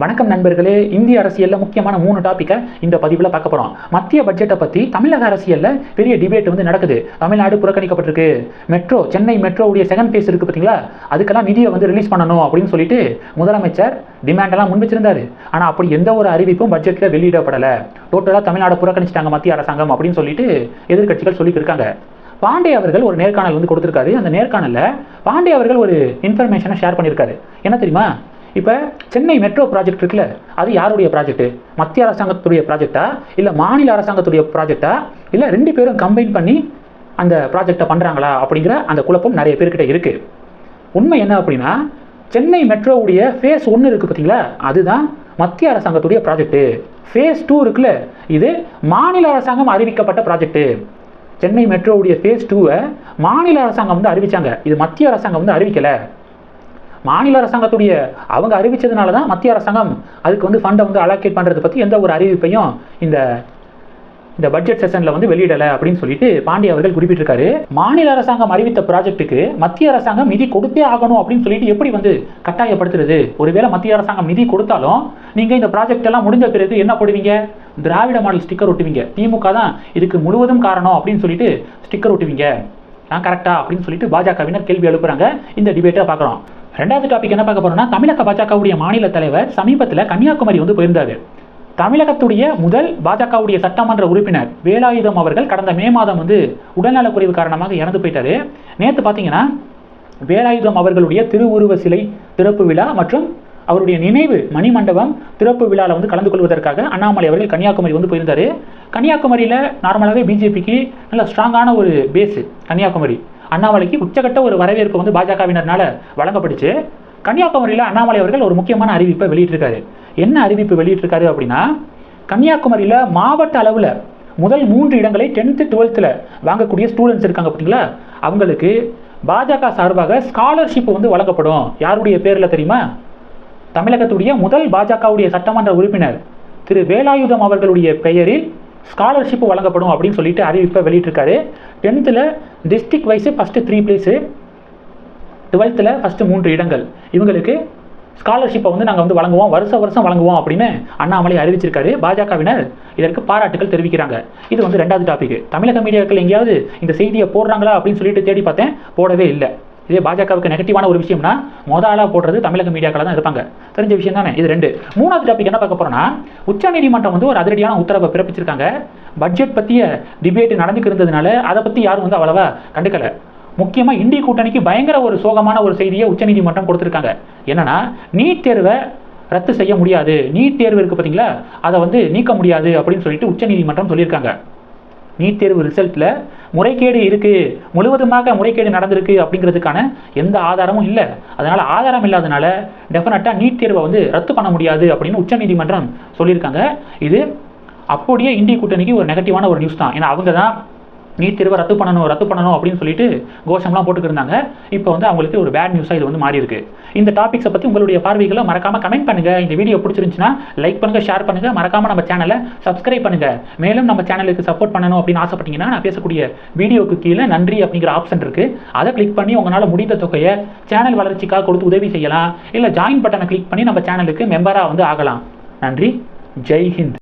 வணக்கம் நண்பர்களே இந்திய அரசியலில் முக்கியமான மூணு டாப்பிக்கை இந்த பதிவில் பார்க்க போகிறோம் மத்திய பட்ஜெட்டை பற்றி தமிழக அரசியலில் பெரிய டிபேட் வந்து நடக்குது. தமிழ்நாடு புறக்கணிக்கப்பட்டிருக்கு. மெட்ரோ சென்னை மெட்ரோவுடைய செகண்ட் ஃபேஸ் இருக்குது பார்த்தீங்களா அதுக்கெல்லாம் நிதியை வந்து ரிலீஸ் பண்ணணும் அப்படின்னு சொல்லிட்டு முதலமைச்சர் டிமாண்டெல்லாம் முன் வச்சிருந்தாரு. ஆனால் அப்படி எந்த ஒரு அறிவிப்பும் பட்ஜெட்டில் வெளியிடப்படலை. டோட்டலாக தமிழ்நாடு புறக்கணிச்சிட்டாங்க மத்திய அரசாங்கம் அப்படின்னு சொல்லிட்டு எதிர்க்கட்சிகள் சொல்லிட்டு இருக்காங்க. பாண்டே அவர்கள் ஒரு நேர்காணல் வந்து கொடுத்துருக்காரு. அந்த நேர்காணலில் பாண்டே அவர்கள் ஒரு இன்ஃபர்மேஷனை ஷேர் பண்ணியிருக்காரு. என்ன தெரியுமா? இப்போ சென்னை மெட்ரோ ப்ராஜெக்ட் இருக்குல்ல அது யாருடைய ப்ராஜெக்ட் மத்திய அரசாங்கத்துடைய ப்ராஜெக்டா இல்லை மாநில அரசாங்கத்துடைய ப்ராஜெக்டா இல்லை ரெண்டு பேரும் கம்பைன் பண்ணி அந்த ப்ராஜெக்டை பண்ணுறாங்களா அப்படிங்கிற அந்த குழப்பம் நிறைய பேர்கிட்ட இருக்குது உண்மை என்ன அப்படின்னா சென்னை மெட்ரோவுடைய ஃபேஸ் ஒன்று இருக்குது பார்த்தீங்களா அதுதான் மத்திய அரசாங்கத்துடைய ப்ராஜெக்ட்டு ஃபேஸ் டூ இருக்குல்ல இது மாநில அரசாங்கம் அறிவிக்கப்பட்ட ப்ராஜெக்ட்டு சென்னை மெட்ரோவுடைய ஃபேஸ் டூவை மாநில அரசாங்கம் வந்து அறிவித்தாங்க இது மத்திய அரசாங்கம் வந்து அறிவிக்கலை. மாநில அரசாங்கத்துடைய அவங்க அறிவிச்சதுனால தான் மத்திய அரசாங்கம் அதுக்கு வந்து ஃபண்டை வந்து அலோகேட் பண்ணுறதை பற்றி எந்த ஒரு அறிவிப்பையும் இந்த இந்த பட்ஜெட் செஷனில் வந்து வெளியிடலை அப்படின்னு சொல்லிட்டு பாண்டிய அவர்கள் குறிப்பிட்டிருக்காரு. மாநில அரசாங்கம் அறிவித்த ப்ராஜெக்ட்டுக்கு மத்திய அரசாங்கம் நிதி கொடுத்தே ஆகணும் அப்படின்னு சொல்லிட்டு எப்படி வந்து கட்டாயப்படுத்துறது? ஒருவேளை மத்திய அரசாங்கம் நிதி கொடுத்தாலும் நீங்கள் இந்த ப்ராஜெக்ட் எல்லாம் முடிஞ்ச பிறகு என்ன போடுவீங்க? திராவிட மாடல் ஸ்டிக்கர் ஒட்டுவீங்க. திமுக தான் இதுக்கு முழுவதும் காரணம் அப்படின்னு சொல்லிட்டு ஸ்டிக்கர் ஒட்டுவீங்க. நான் கரெக்டா அப்படின்னு சொல்லிட்டு பாஜகவினர் கேள்வி எழுப்புறாங்க. இந்த டிபேட்டை பார்க்குறோம். ரெண்டாவது டாபிக் என்ன பார்க்க போறோம்னா தமிழக பாஜகவுடைய மாநில தலைவர் சமீபத்தில் கன்னியாகுமரி வந்து போயிருந்தாரு. தமிழகத்துடைய முதல் பாஜகவுடைய சட்டமன்ற உறுப்பினர் வேலாயுதம் அவர்கள் கடந்த மே மாதம் வந்து உடல்நலக்குறைவு காரணமாக இறந்து போயிட்டாரு. நேற்று பார்த்தீங்கன்னா வேலாயுதம் அவர்களுடைய திருவுருவ சிலை திறப்பு விழா மற்றும் அவருடைய நினைவு மணிமண்டபம் திறப்பு விழாவில் வந்து கலந்து கொள்வதற்காக அண்ணாமலை அவர்கள் கன்னியாகுமரி வந்து போயிருந்தாரு. கன்னியாகுமரியில் நார்மலாகவே பிஜேபிக்கு நல்ல ஸ்ட்ராங்கான ஒரு பேஸு கன்னியாகுமரி. அண்ணாமலைக்கு உச்சகட்ட ஒரு வரவேற்பு வந்து பாஜகவினர்னால வழங்கப்பட்டுச்சு. கன்னியாகுமரியில் அண்ணாமலை அவர்கள் ஒரு முக்கியமான அறிவிப்பை வெளியிட்டிருக்காரு. என்ன அறிவிப்பு வெளியிட்டிருக்காரு அப்படின்னா கன்னியாகுமரியில் மாவட்ட அளவில் முதல் மூன்று இடங்களை டென்த்து டுவெல்த்தில் வாங்கக்கூடிய ஸ்டூடெண்ட்ஸ் இருக்காங்க பார்த்தீங்களா? அவங்களுக்கு பாஜக சார்பாக ஸ்காலர்ஷிப் வந்து வழங்கப்படும். யாருடைய பேரில் தெரியுமா? தமிழகத்துடைய முதல் பாஜகவுடைய சட்டமன்ற உறுப்பினர் திரு வேலாயுதம் அவர்களுடைய பெயரில் ஸ்காலர்ஷிப் வழங்கப்படும் அப்படின்னு சொல்லிட்டு அறிவிப்பை வெளியிட்டிருக்காரு. டென்த்தில் district wise first three place டுவெல்த்தில் ஃபஸ்ட்டு மூன்று இடங்கள். இவங்களுக்கு ஸ்காலர்ஷிப்பை வந்து நாங்கள் வந்து வழங்குவோம். வருஷ வருஷம் வழங்குவோம் அப்படின்னு அண்ணாமலை அறிவிச்சிருக்காரு. பாஜகவினர் இதற்கு பாராட்டுகள் தெரிவிக்கிறாங்க. இது வந்து ரெண்டாவது டாபிக் தமிழக மீடியாக்கள் எங்கேயாவது இந்த செய்தியை போடுறாங்களா அப்படின்னு சொல்லிட்டு தேடி பார்த்தேன். போடவே இல்லை. இதே பாஜகவுக்கு நெகட்டிவான ஒரு விஷயம்னா மொதலாக போடுறது தமிழக மீடியாக்கள் தான் இருப்பாங்க. தெரிஞ்ச விஷயம் தானே? இது ரெண்டு. மூணாவது டாபிக் என்ன பார்க்க போறோம்னா உச்சநீதிமன்றம் வந்து ஒரு அதிரடியான உத்தரவை பிறப்பிச்சிருக்காங்க. பட்ஜெட் பற்றிய டிபேட் நடந்துக்கு இருந்ததுனால அதை பற்றி யாரும் வந்து அவ்வளவா கண்டுக்கல. முக்கியமாக இந்திய கூட்டணிக்கு பயங்கர ஒரு சோகமான ஒரு செய்தியை உச்சநீதிமன்றம் கொடுத்துருக்காங்க. என்னன்னா நீட் தேர்வை ரத்து செய்ய முடியாது. நீட் தேர்வு இருக்குது பார்த்தீங்களா? அதை வந்து நீக்க முடியாது அப்படின்னு சொல்லிட்டு உச்சநீதிமன்றம் சொல்லியிருக்காங்க. நீட் தேர்வு ரிசல்ட்டில் முறைகேடு இருக்குது முழுவதுமாக முறைகேடு நடந்திருக்கு அப்படிங்கிறதுக்கான எந்த ஆதாரமும் இல்லை. அதனால் ஆதாரம் இல்லாதனால டெஃபினட்டாக நீட் தேர்வை வந்து ரத்து பண்ண முடியாது அப்படின்னு உச்சநீதிமன்றம் சொல்லியிருக்காங்க. இது அப்படியே இந்திய கூட்டணிக்கு ஒரு நெகட்டிவான ஒரு நியூஸ் தான். ஏன்னா அவங்க தான் நீட் தேர்வை ரத்து பண்ணணும் ரத்து பண்ணணும் அப்படின்னு சொல்லிட்டு கோஷம்லாம் போட்டுக்கிட்டு இருந்தாங்க. இப்போ வந்து அவங்களுக்கு ஒரு பேட் நியூஸாக இது வந்து மாறி இருக்கு இந்த டாபிக்ஸை பற்றி உங்களுடைய பார்வைகளை மறக்காம கமெண்ட் பண்ணுங்க. இந்த வீடியோ பிடிச்சிருந்துச்சுன்னா லைக் பண்ணுங்க ஷேர் பண்ணுங்க. மறக்காம நம்ம சேனலை சப்ஸ்கிரைப் பண்ணுங்க. மேலும் நம்ம சேனலுக்கு சப்போர்ட் பண்ணணும் அப்படின்னு ஆசைப்பட்டீங்கன்னா நான் பேசக்கூடிய வீடியோக்கு கீழே நன்றி அப்படிங்கிற ஆப்ஷன் இருக்கு. அதை கிளிக் பண்ணி உங்களால் முடிந்த தொகையை சேனல் வளர்ச்சிக்காக கொடுத்து உதவி செய்யலாம். இல்லை ஜாயின் பட்டனை கிளிக் பண்ணி நம்ம சேனலுக்கு மெம்பராக வந்து ஆகலாம். நன்றி. ஜெய் ஹிந்த்.